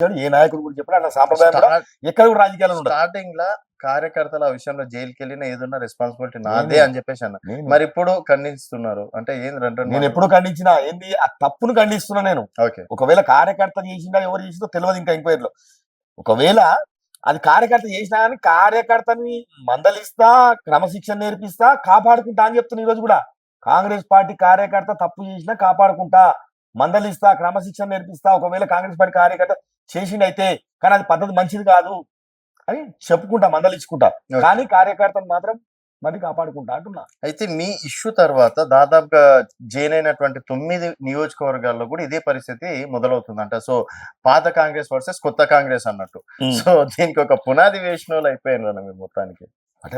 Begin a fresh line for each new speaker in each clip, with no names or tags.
ఏ నాయకుడు గురించి చెప్పినా అట్లా సాంప్రదాయం కూడా ఎక్కడ కూడా రాజకీయాలు
స్టార్టింగ్ లా కార్యకర్తల ఆ విషయంలో జైలుకి వెళ్ళిన ఏదన్నా రెస్పాన్సిబిలిటీ నాదే. అని చెప్పేసి అన్న.
నేను-
మరి ఇప్పుడు ఖండిస్తున్నారు. అంటే ఏంది రెండు
నేను ఎప్పుడు ఖండించినా ఏంది? ఆ తప్పును ఖండిస్తున్నా నేను.
ఓకే.
ఒకవేళ కార్యకర్త చేసిందా ఎవరు చేసిందో తెలియదు ఇంకా ఎంక్వైరీలో. ఒకవేళ అది కార్యకర్త చేసినా కానీ కార్యకర్తని మందలిస్తా క్రమశిక్షణ నేర్పిస్తా కాపాడుకుంటా అని చెప్తున్నా ఈరోజు కూడా. కాంగ్రెస్ పార్టీ కార్యకర్త తప్పు చేసినా కాపాడుకుంటా మందలిస్తా క్రమశిక్షణ నేర్పిస్తా ఒకవేళ కాంగ్రెస్ పార్టీ కార్యకర్త చేసిండైతే కానీ అది పద్ధతి మంచిది కాదు అని చెప్పుకుంటా మందలించుకుంటా. కానీ కార్యకర్తను మాత్రం మరి కాపాడుకుంటా అంటున్నా.
అయితే మీ ఇష్యూ తర్వాత దాదాపుగా జైన్ అయినటువంటి తొమ్మిది నియోజకవర్గాల్లో కూడా ఇదే పరిస్థితి మొదలవుతుందంట. సో పాత కాంగ్రెస్ వర్సెస్ కొత్త కాంగ్రెస్ అన్నట్టు. సో దీనికి ఒక పునాది వేసిన వాళ్ళు అయిపోయినారు అన్న మీరు మొత్తానికి.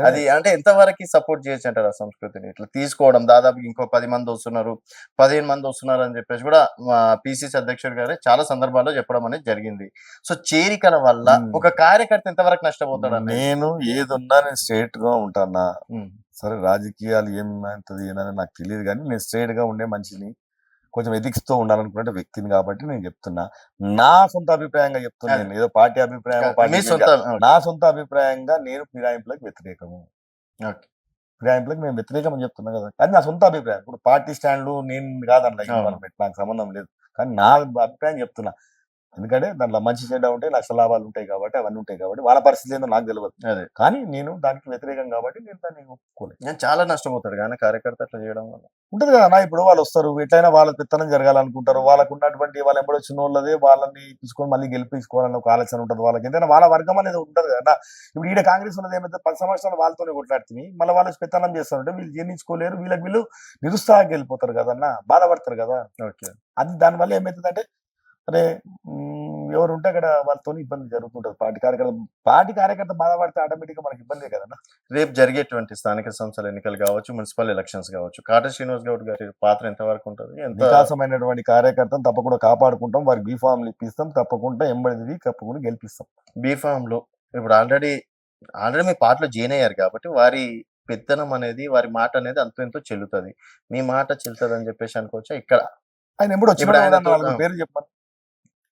అది అంటే ఎంతవరకు సపోర్ట్ చేయొచ్చు అంటారు ఆ సంస్కృతిని? ఇట్లా తీసుకోవడం దాదాపు ఇంకో పది మంది వస్తున్నారు పదిహేను మంది వస్తున్నారు అని చెప్పేసి కూడా మా పిసిసి అధ్యక్షుడు గారే చాలా సందర్భాల్లో చెప్పడం అనేది జరిగింది. సో చేరికల వల్ల. ఒక కార్యకర్త ఎంతవరకు నష్టపోతాడు
నేను ఏదున్నా నేను స్ట్రేట్గా ఉంటానా సరే రాజకీయాలు ఏమైతుంది ఏందని నాకు తెలియదు కానీ నేను స్ట్రేట్గా ఉండే మనిషిని కొంచెం ఎథిక్స్తో ఉండాలనుకునే వ్యక్తిని కాబట్టి నేను చెప్తున్నా. నా సొంత అభిప్రాయంగా చెప్తున్నా నేను. ఏదో పార్టీ అభిప్రాయం. నా సొంత అభిప్రాయంగా నేను ఫిరాయింపులకు వ్యతిరేకము. ఫిరాయింపులకు నేను వ్యతిరేకం అని చెప్తున్నా కదా. అది నా సొంత అభిప్రాయం. ఇప్పుడు పార్టీ స్టాండ్లు నేను కాదన్న నాకు సంబంధం లేదు. కానీ నా అభిప్రాయం చెప్తున్నా. ఎందుకంటే దాంట్లో మంచి చెడ్డ ఉంటాయి నష్ట లాభాలు ఉంటాయి కాబట్టి అవన్నీ ఉంటాయి కాబట్టి వాళ్ళ పరిస్థితి ఏందో నాకు తెలియదు
అదే.
కానీ నేను దానికి వ్యతిరేకం కాబట్టి నేను దాన్ని ఒప్పుకోలేదు.
నేను చాలా నష్టపోతాడు కానీ కార్యకర్త అట్లా చేయడం వల్ల.
ఉంటది కదా అన్న ఇప్పుడు వాళ్ళు వస్తారు ఎట్లయినా వాళ్ళ పెత్తనం జరగాలనుకుంటారు వాళ్ళకు ఉన్నటువంటి వాళ్ళ ఎంబడి వచ్చిన వాళ్ళదే వాళ్ళని తీసుకొని మళ్ళీ గెలిపించుకోవాలని ఒక ఆలోచన ఉంటుంది వాళ్ళకి. ఎందుకంటే వాళ్ళ వర్గం అనేది ఉంటది కదా ఇప్పుడు ఈడ కాంగ్రెస్ ఉన్నది ఏమైతే పది సంవత్సరాలు వాళ్ళతోనే కొట్లాడుతుంది మళ్ళీ వాళ్ళు పెత్తనం చేస్తారంటే వీళ్ళు జీర్ణించుకోలేరు వీళ్ళకి వీళ్ళు నిరుత్సాహంగా వెళ్ళిపోతారు కదన్న బాధపడతారు కదా.
ఓకే.
అది దానివల్ల ఏమవుతుందంటే అరే ఉమ్, ఎవరు ఉంటే అక్కడ వాళ్ళతో ఇబ్బంది జరుగుతుంటది. పార్టీ కార్యకర్త పార్టీ కార్యకర్త బాధపడితే ఆటోమేటిక్గా మనకి ఇబ్బందే కదన్న
రేపు జరిగేటువంటి స్థానిక సంస్థల ఎన్నికలు కావచ్చు మున్సిపల్ ఎలక్షన్స్ కావచ్చు కాట శ్రీనివాస్ గౌడ్ గారి పాత్ర ఎంత వరకు ఉంటుంది? ఎంత
వికాసమైనటువంటి కార్యకర్తను తప్పకుండా కాపాడుకుంటాం వారికి బీఫామ్లు ఇప్పిస్తాం తప్పకుండా ఎంబడిది తప్పకుండా గెలిపిస్తాం.
బీఫామ్లో ఇప్పుడు ఆల్రెడీ ఆల్రెడీ మీ పాటలో జాయిన్ అయ్యారు కాబట్టి వారి పెత్తనం అనేది వారి మాట అనేది అంత ఎంతో చెల్లుతుంది. మీ మాట చెల్లుతుంది అని చెప్పేసి అనుకోవచ్చా? ఇక్కడ
ఆయన వచ్చిన
తో-
పేరు చెప్పాను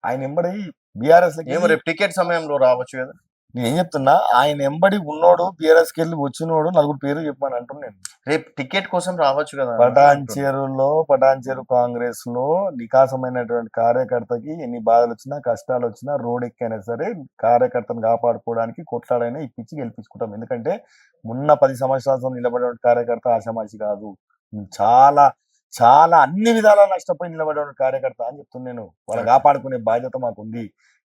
ఆయన ఎంబడి బీఆర్ఎస్
ఏమో రేపు టికెట్ సమయంలో రావచ్చు కదా.
నేను ఏం చెప్తున్నా ఆయన ఎంబడి ఉన్నోడు బీఆర్ఎస్కి వెళ్ళి వచ్చినోడు నలుగురు పేరు చెప్పమని అంటున్నాను
రేపు టికెట్ కోసం రావచ్చు కదా
పటాన్చేరులో పటాన్చేరు కాంగ్రెస్లో నికాసమైనటువంటి కార్యకర్తకి ఎన్ని బాధలు వచ్చినా కష్టాలు వచ్చినా రోడ్ ఎక్కైనా సరే కార్యకర్తను కాపాడుకోవడానికి కొట్లాడైనా ఇప్పించి గెలిపించుకుంటాం. ఎందుకంటే మొన్న పది సంవత్సరాల నిలబడిన కార్యకర్త ఆశామాషి కాదు. చాలా చాలా అన్ని విధాలా నష్టపోయి నిలబడిన కార్యకర్త అని చెప్తున్నాను నేను. వాళ్ళని కాపాడుకునే బాధ్యత మాకు ఉంది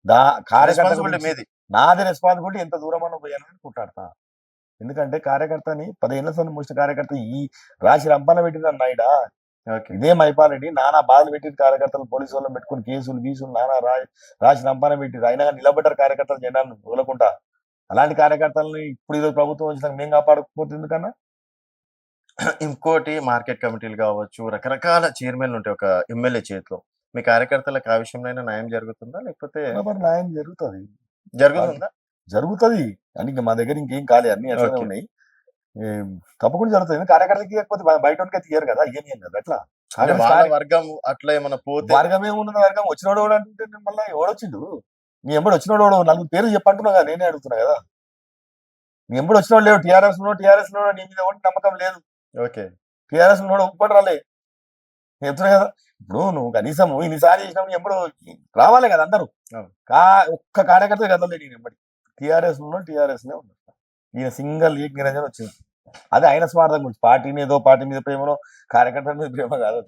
దా కార్యకర్త
మీది.
నాది రెస్పాన్సిబిలిటీ ఎంత దూరం అన్న పోయానని కొట్లాడతా. ఎందుకంటే కార్యకర్తని పదిహేను సంవత్సరం ముష్టి కార్యకర్త ఈ రాశి రంపన పెట్టిన నాయుడా.
ఓకే.
ఇదే మైపాలండి నానా బాధలు పెట్టిన కార్యకర్తలు పోలీసు వాళ్ళని పెట్టుకుని కేసులు గీసులు నానా రా రాసి రంపన పెట్టి అయినా కానీ నిలబడ్డారు కార్యకర్తలు జనాన్ని వదలకుండా. అలాంటి కార్యకర్తలని ఇప్పుడు ఈరోజు ప్రభుత్వం వచ్చినాక మేము కాపాడకపోతే ఎందుకన్నా?
ఇంకోటి మార్కెట్ కమిటీలు కావచ్చు రకరకాల చైర్మన్లు ఉంటాయి. ఒక ఎమ్మెల్యే చేతిలో. మీ కార్యకర్తలకు ఆ విషయంలో న్యాయం జరుగుతుందా? లేకపోతే
న్యాయం జరుగుతుంది.
జరుగుతుందా?
జరుగుతుంది. అని ఇంకా మా దగ్గర ఇంకేం కాలే. అన్ని అట్లనే. ఉన్నాయి. తప్పకుండా జరుగుతుంది. కార్యకర్తకి ఇవ్వకపోతే బయ- బయట వాడికి తీయరు కదా. ఏం ఏం కదా అట్లా
అంటే వర్గం అట్లా ఏమైనా పోతే
వర్గం ఏమున్నది వర్గం వచ్చినోడు ఎవడు అంటుంటే మళ్ళీ ఎవడొచ్చిండు? నీ ఎంబడి వచ్చినోడు ఎవడు నలుగురు పేర్లు చెప్పంటున్నా కదా. నేనే అడుగుతున్నా కదా. నీ ఎంబడి వచ్చినోడు లేవు టీఆర్ఎస్లో టీఆర్ఎస్లో నీ మీద నమ్మకం లేదు.
ఓకే.
టీఆర్ఎస్లో ఒప్పుకొని రాలే. నేను చెప్తున్నా కదా. ఇప్పుడు నువ్వు కనీసం ఇన్నిసార్లు చేసినప్పుడు ఎప్పుడు రావాలి కదా అందరూ. కా ఒక్క కార్యకర్త కదలే నేను ఎంబడి టీఆర్ఎస్లో టీఆర్ఎస్ నే ఉన్నా. ఈయన సింగల్ ఏక్ నిరంజన్ వచ్చింది. అదే ఆయన స్వార్థం గురించి. పార్టీని ఏదో పార్టీ మీద ప్రేమలో కార్యకర్తల మీద ప్రేమ కాదు.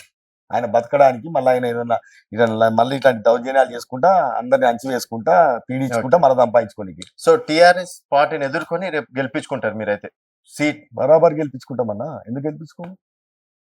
ఆయన బతకడానికి మళ్ళీ ఆయన ఏదన్నా ఇట్లా మళ్ళీ ఇట్లాంటి దౌర్జన్యాలు చేసుకుంటా అందరిని అంచి వేసుకుంటా పీడించుకుంటా మళ్ళీ సంపాదించుకోనికి.
సో టిఆర్ఎస్ పార్టీని ఎదుర్కొని రేపు గెలిపించుకుంటారు మీరైతే. సీట్
బరాబర్ గెలిపించుకుంటామన్నా? ఎందుకు గెలిపించుకోము?